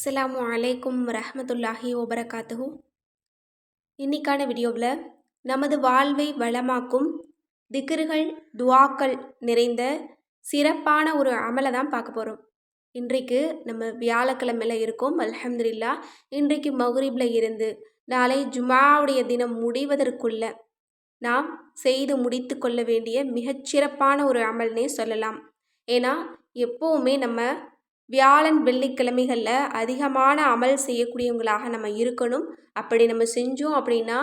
அஸ்லாம் அலைக்கும் ரஹமத்துல்லாஹி ஒபரகாத்துஹு இன்னைக்கான வீடியோவில் நமது வாழ்வை வளமாக்கும் திக்ருகள் துவாக்கள் நிறைந்த சிறப்பான ஒரு அமலை தான் பார்க்க போகிறோம். இன்றைக்கு நம்ம வியாழக்கிழமையில் இருக்கோம். அல்ஹம்துலில்லா இன்றைக்கு மகுரிபில் இருந்து நாளை ஜுமாவுடைய தினம் முடிவதற்குள்ள நாம் செய்து முடித்து கொள்ள வேண்டிய மிகச்சிறப்பான ஒரு அமல்னே சொல்லலாம். ஏன்னா எப்போவுமே நம்ம வியாழன் வெள்ளிக்கிழமைகளில் அதிகமான அமல் செய்யக்கூடியவங்களாக நம்ம இருக்கணும். அப்படி நம்ம செஞ்சோம் அப்படின்னா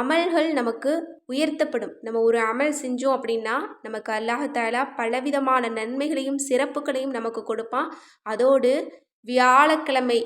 அமல்கள் நமக்கு உயர்த்தப்படும். நம்ம ஒரு அமல் செஞ்சோம் அப்படின்னா நமக்கு அல்லாஹாலா பலவிதமான நன்மைகளையும் சிறப்புகளையும் நமக்கு கொடுப்பான். அதோடு வியாழக்கிழமை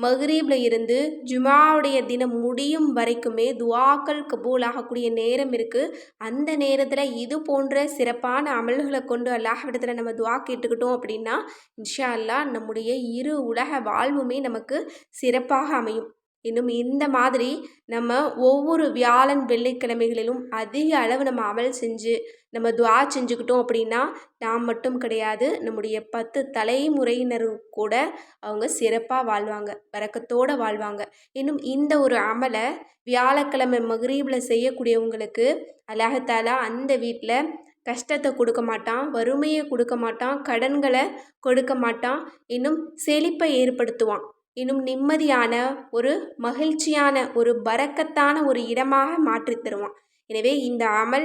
மஹ்ரீபில் இருந்து ஜுமாவுடைய தினம் முடியும் வரைக்குமே துவாக்கள் கபூல் ஆகக்கூடிய நேரம் இருக்குது அந்த நேரத்தில் இது போன்ற சிறப்பான அமல்களை கொண்டு அல்லாஹ்விடத்தில் நம்ம துவா கேட்டுக்கிட்டோம் அப்படின்னா இன்ஷா அல்லாஹ் நம்முடைய இரு உலக வாழ்வுமே நமக்கு சிறப்பாக அமையும். இன்னும் இந்த மாதிரி நம்ம ஒவ்வொரு வியாழன் வெள்ளிக்கிழமைகளிலும் அதிக அளவு நம்ம அமல் செஞ்சு நம்ம துவா செஞ்சுக்கிட்டோம் அப்படின்னா நாம் மட்டும் கிடையாது நம்முடைய பத்து தலைமுறையினரும் கூட அவங்க சிறப்பாக வாழ்வாங்க வரக்கத்தோடு வாழ்வாங்க. இன்னும் இந்த ஒரு அமலை வியாழக்கிழமை மகரீபில் செய்யக்கூடியவங்களுக்கு அல்லாஹாலா அந்த வீட்டில் கஷ்டத்தை கொடுக்க மாட்டான் வறுமையை கொடுக்க மாட்டான் கடன்களை கொடுக்க மாட்டான் இன்னும் செழிப்பை ஏற்படுத்துவான். இன்னும் நிம்மதியான ஒரு மகிழ்ச்சியான ஒரு பறக்கத்தான ஒரு இடமாக மாற்றி தருவான். எனவே இந்த அமல்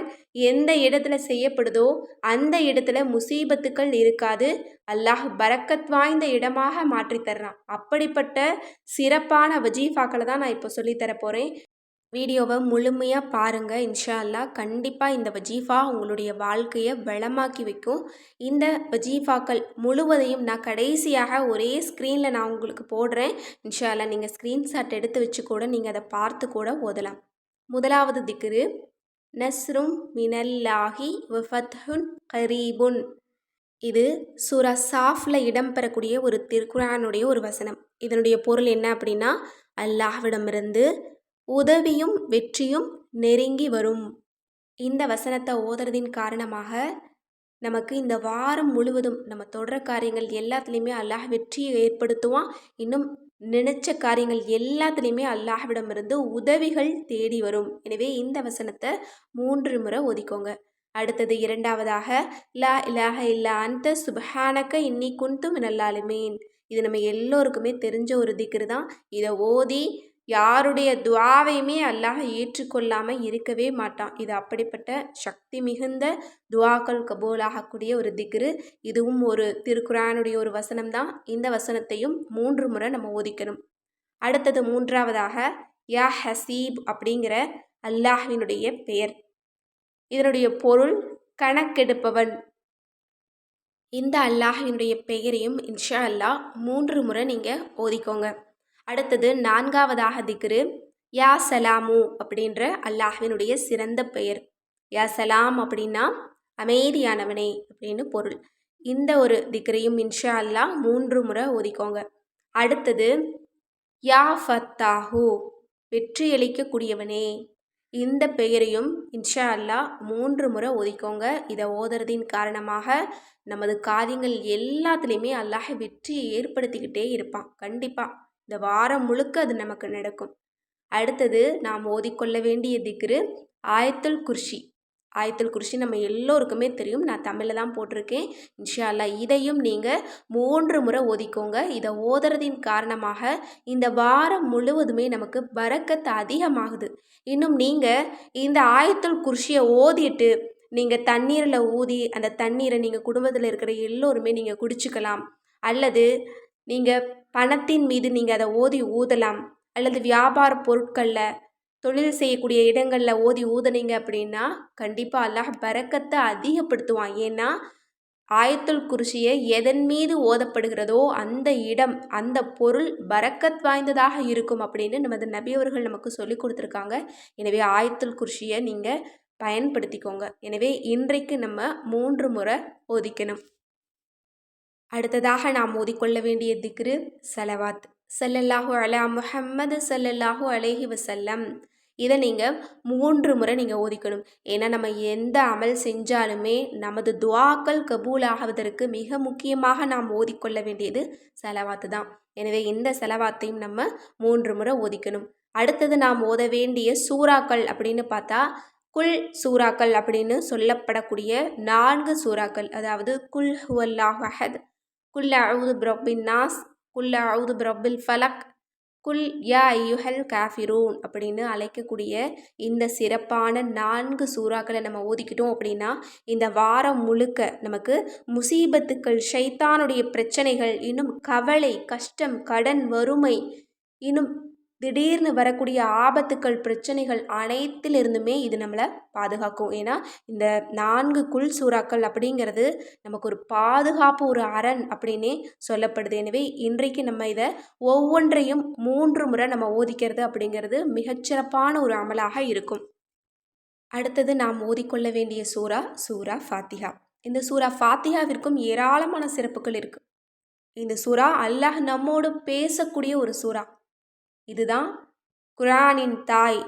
எந்த இடத்துல செய்யப்படுதோ அந்த இடத்துல முசீபத்துக்கள் இருக்காது. அல்லாஹ் பரக்கத் வாய்ந்த இடமாக மாற்றி தர்றான். அப்படிப்பட்ட சிறப்பான வஜீஃபாக்களை தான் நான் இப்போ சொல்லித்தர போகிறேன் வீடியோவை முழுமையாக பாருங்கள் இன்ஷா அல்லா கண்டிப்பாக இந்த வஜீஃபா உங்களுடைய வாழ்க்கையை வளமாக்கி வைக்கும். இந்த வஜீஃபாக்கள் முழுவதையும் நான் கடைசியாக ஒரே ஸ்க்ரீனில் நான் உங்களுக்கு போடுறேன். இன்ஷா அல்லா நீங்கள் ஸ்க்ரீன்ஷாட் எடுத்து வச்சு கூட நீங்கள் அதை பார்த்து கூட ஓதலாம். முதலாவது திக்ரு நஸ்ரும் மினல்லாஹி வஃபத்ஹுன் கரீபுன். இது சூரா சாஃபில் இடம்பெறக்கூடிய ஒரு திருக்குறானுடைய ஒரு வசனம். இதனுடைய பொருள் என்ன அப்படின்னா அல்லாஹ்விடமிருந்து உதவியும் வெற்றியும் நெருங்கி வரும். இந்த வசனத்தை ஓதுறதின் காரணமாக நமக்கு இந்த வாரம் முழுவதும் நம்ம தொடர காரியங்கள் எல்லாத்துலேயுமே அல்லாஹ் வெற்றியை ஏற்படுத்துவான். இன்னும் நினைச்ச காரியங்கள் எல்லாத்துலேயுமே அல்லாஹ்விடமிருந்து உதவிகள் தேடி வரும். எனவே இந்த வசனத்தை மூன்று முறை ஒதுக்கோங்க அடுத்தது இரண்டாவதாக லா இலாஹ இல்லா அந்த சுபஹானக்க இன்னி குந்தும் நல்லாலுமேன் இது நம்ம எல்லோருக்குமே தெரிஞ்ச ஒரு திக்ரு தான் இதை ஓதி யாருடைய துவாவையுமே அல்லாஹ் ஏற்றுக்கொள்ளாமல் இருக்கவே மாட்டான். இது அப்படிப்பட்ட சக்தி மிகுந்த துவாக்கள் கபூலாகக்கூடிய ஒரு திக்ரு. இதுவும் ஒரு திருக்குறானுடைய ஒரு வசனம் தான் இந்த வசனத்தையும் மூன்று முறை நம்ம ஓதிக்கணும். அடுத்தது மூன்றாவதாக யா ஹசீப் அப்படிங்கிற அல்லாஹினுடைய பெயர். இதனுடைய பொருள் கணக்கெடுப்பவன். இந்த அல்லாஹினுடைய பெயரையும் இன்ஷா அல்லாஹ் மூன்று முறை நீங்கள் ஓதிக்கோங்க. அடுத்தது நான்காவதாக திக்ரு யா சலாமு அப்படின்ற அல்லாஹ்வினுடைய சிறந்த பெயர். யா சலாம் அப்படின்னா அமைதியானவனே அப்படின்னு பொருள். இந்த ஒரு திக்ரையும் இன்ஷா அல்லாஹ் மூன்று முறை ஒதுக்கோங்க அடுத்தது யா ஃபத்தாஹு வெற்றியளிக்கக்கூடியவனே இந்த பெயரையும் இன்ஷா அல்லாஹ் மூன்று முறை ஒதுக்கோங்க இதை ஓதுறதின் காரணமாக நமது காரியங்கள் எல்லாத்துலேயுமே அல்லாஹ் வெற்றியை ஏற்படுத்திக்கிட்டே இருப்பான். கண்டிப்பாக இந்த வாரம் முழுக்க அது நமக்கு நடக்கும். அடுத்தது நாம் ஓதிக்கொள்ள வேண்டிய திக்ரு ஆயத்துல் குர்ஷி. ஆயத்துல் குறிச்சி நம்ம எல்லோருக்குமே தெரியும். நான் தமிழில் தான் போட்டிருக்கேன். இன்ஷா அல்லா இதையும் நீங்கள் மூன்று முறை ஓதிக்கோங்க. இதை ஓதுறதின் காரணமாக இந்த வாரம் முழுவதுமே நமக்கு பறக்கத்து அதிகமாகுது. இன்னும் நீங்கள் இந்த ஆயத்துல் குறிச்சியை ஓதிட்டு நீங்கள் தண்ணீரில் ஊதி அந்த தண்ணீரை நீங்கள் குடும்பத்தில் இருக்கிற எல்லோருமே நீங்கள் குடிச்சுக்கலாம். அல்லது நீங்கள் பணத்தின் மீது நீங்கள் அதை ஓதி ஊதலாம். அல்லது வியாபார பொருட்களில் தொழில் செய்யக்கூடிய இடங்களில் ஓதி ஊதுனீங்க அப்படின்னா கண்டிப்பாக அல்லாஹ் பறக்கத்தை அதிகப்படுத்துவான். ஏன்னா ஆயத்துல் குருஷியை எதன் மீது ஓதப்படுகிறதோ அந்த இடம் அந்த பொருள் பறக்கத் வாய்ந்ததாக இருக்கும் அப்படின்னு நமது நபியவர்கள் நமக்கு சொல்லி கொடுத்துருக்காங்க. எனவே ஆயத்துல் குருஷியை நீங்கள் பயன்படுத்திக்கோங்க. எனவே இன்றைக்கு நம்ம மூன்று முறை ஓதிக்கணும். அடுத்ததாக நாம் ஓதிக்கொள்ள வேண்டிய திக்ரு சலவாத் சல்லல்லாஹு அலா முஹம்மது சல்லல்லாஹு அலேஹி வசல்லம் இதை நீங்கள் மூன்று முறை நீங்கள் ஓதிக்கணும். ஏன்னா நம்ம எந்த அமல் செஞ்சாலுமே நமது துவாக்கள் கபூல் ஆகுவதற்கு மிக முக்கியமாக நாம் ஓதிக்கொள்ள வேண்டியது செலவாத்து தான். எனவே இந்த செலவாத்தையும் நம்ம மூன்று முறை ஓதிக்கணும். அடுத்தது நாம் ஓத வேண்டிய சூறாக்கள் அப்படின்னு பார்த்தா குல் சூறாக்கள் அப்படின்னு சொல்லப்படக்கூடிய நான்கு சூறாக்கள். அதாவது குல் ஹுவல்லாஹ் அஹத் குல் அவுது பிரபின் நாஸ் குல் அவுது பிரபில் ஃபலக் குல் யா ஐயுஹல் காஃபிரூன் அப்படின்னு அழைக்கக்கூடிய இந்த சிறப்பான நான்கு சூறாக்களை நம்ம ஓதிக்கிட்டோம் அப்படின்னா இந்த வாரம் முழுக்க நமக்கு முசீபத்துக்கள் ஷைத்தானுடைய பிரச்சனைகள் இன்னும் கவலை கஷ்டம் கடன் வறுமை இன்னும் திடீர்னு வரக்கூடிய ஆபத்துக்கள் பிரச்சனைகள் அனைத்திலிருந்துமே இது நம்மளை பாதுகாக்கும். ஏன்னா இந்த நான்கு குல் சூறாக்கள் அப்படிங்கிறது நமக்கு ஒரு பாதுகாப்பு ஒரு அரண் அப்படின்னே சொல்லப்படுது. எனவே இன்றைக்கு நம்ம இதை ஒவ்வொன்றையும் மூன்று முறை நம்ம ஓதிக்கிறது அப்படிங்கிறது மிகச்சிறப்பான ஒரு அமலாக இருக்கும். அடுத்தது நாம் ஓதிக்கொள்ள வேண்டிய சூறா சூரா ஃபாத்திஹா. இந்த சூரா ஃபாத்திஹாவிற்கும் ஏராளமான சிறப்புகள் இருக்குது இந்த சூறா அல்லாஹ் நம்மோடு பேசக்கூடிய ஒரு சூறா. இதுதான் குரானின் தாய்.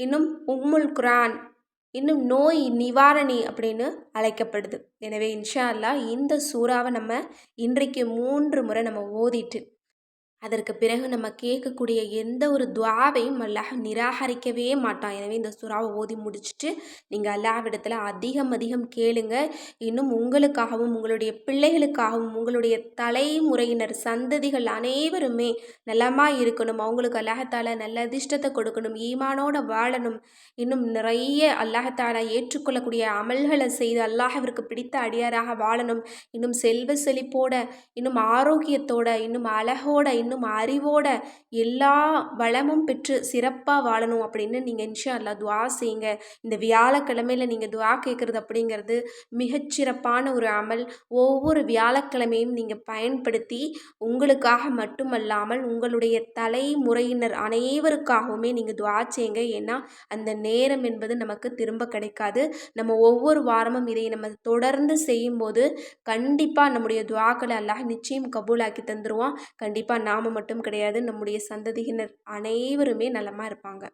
இன்னும் உம்முல் குரான் இன்னும் நோய் நிவாரணி அப்படின்னு அழைக்கப்படுது. எனவே இன்ஷா அல்லா இந்த சூறாவை நம்ம இன்றைக்கு மூன்று முறை நம்ம ஓதிட்டு அதற்கு பிறகு நம்ம கேட்கக்கூடிய எந்த ஒரு துவாவையும் அல்லாஹ் நிராகரிக்கவே மாட்டான். எனவே இந்த சுறாவை ஓதி முடிச்சுட்டு நீங்கள் அல்லாவிடத்தில் அதிகம் அதிகம் கேளுங்க. இன்னும் உங்களுக்காகவும் உங்களுடைய பிள்ளைகளுக்காகவும் உங்களுடைய தலைமுறையினர் சந்ததிகள் அனைவருமே நலமாக இருக்கணும். அவங்களுக்கு அல்லாஹத்தால நல்ல அதிர்ஷ்டத்தை கொடுக்கணும் ஈமானோட வாழணும். இன்னும் நிறைய அல்லாஹத்தால ஏற்றுக்கொள்ளக்கூடிய அமல்களை செய்து அல்லாஹவிற்கு பிடித்த அடியாராக வாழணும். இன்னும் செல்வ செழிப்போட இன்னும் ஆரோக்கியத்தோட இன்னும் அழகோட இன்னும் அறிவோட எல்லா வளமும் பெற்று சிறப்பாக வாழணும் அப்படின்னு நீங்கள் இன்ஷா அல்லா துவா செய்யுங்க. இந்த வியாழக்கிழமையில் நீங்கள் துவா கேட்குறது அப்படிங்கிறது மிகச்சிறப்பான ஒரு அமல். ஒவ்வொரு வியாழக்கிழமையும் நீங்கள் பயன்படுத்தி உங்களுக்காக மட்டுமல்லாமல் உங்களுடைய தலைமுறையினர் அனைவருக்காகவுமே நீங்கள் துவா செய்யுங்க. ஏன்னா அந்த நேரம் என்பது நமக்கு திரும்ப கிடைக்காது. நம்ம ஒவ்வொரு வாரமும் இதை நம்ம தொடர்ந்து செய்யும்போது கண்டிப்பாக நம்முடைய துவாக்களை அல்லாஹ் நிச்சயம் கபூலாக்கி தந்துடுவான் கண்டிப்பாக நாம் நாம் மட்டும் கிடையாது. நம்முடைய சந்ததியினர் அனைவருமே நலமாக இருப்பாங்க.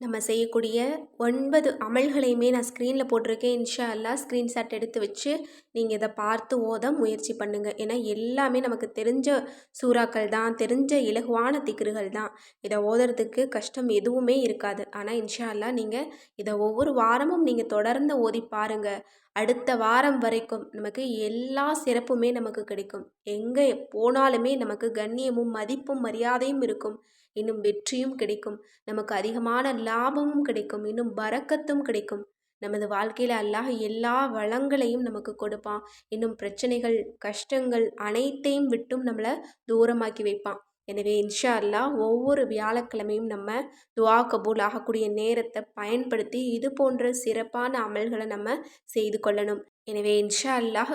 நம்ம செய்யக்கூடிய ஒன்பது அமல்களையுமே நான் ஸ்க்ரீனில் போட்டிருக்கேன். இன்ஷா அல்லா ஸ்க்ரீன்ஷாட் எடுத்து வச்சு நீங்கள் இதை பார்த்து ஓத முயற்சி பண்ணுங்கள் ஏன்னா எல்லாமே நமக்கு தெரிஞ்ச சூறாக்கள் தான் தெரிஞ்ச இலகுவான திக்ருகள் தான். இதை ஓதுறதுக்கு கஷ்டம் எதுவுமே இருக்காது. ஆனால் இன்ஷா அல்லா நீங்கள் இதை ஒவ்வொரு வாரமும் நீங்கள் தொடர்ந்து ஓதி பாருங்கள் அடுத்த வாரம் வரைக்கும் நமக்கு எல்லா சிறப்புமே நமக்கு கிடைக்கும். எங்கே போனாலுமே நமக்கு கண்ணியமும் மதிப்பும் மரியாதையும் இருக்கும். இன்னும் வெற்றியும் கிடைக்கும். நமக்கு அதிகமான லாபமும் கிடைக்கும். இன்னும் பறக்கத்தும் கிடைக்கும். நமது வாழ்க்கையில் அல்லாஹ் எல்லா வளங்களையும் நமக்கு கொடுப்பான். இன்னும் பிரச்சனைகள் கஷ்டங்கள் அனைத்தையும் விட்டும் நம்மளை தூரமாக்கி வைப்பான். எனவே இன்ஷா அல்லா ஒவ்வொரு வியாழக்கிழமையும் நம்ம துவா கபூல் ஆகக்கூடிய நேரத்தை பயன்படுத்தி இது போன்ற சிறப்பான அமல்களை நம்ம செய்து கொள்ளணும். எனவே இன்ஷா அல்லாஹ்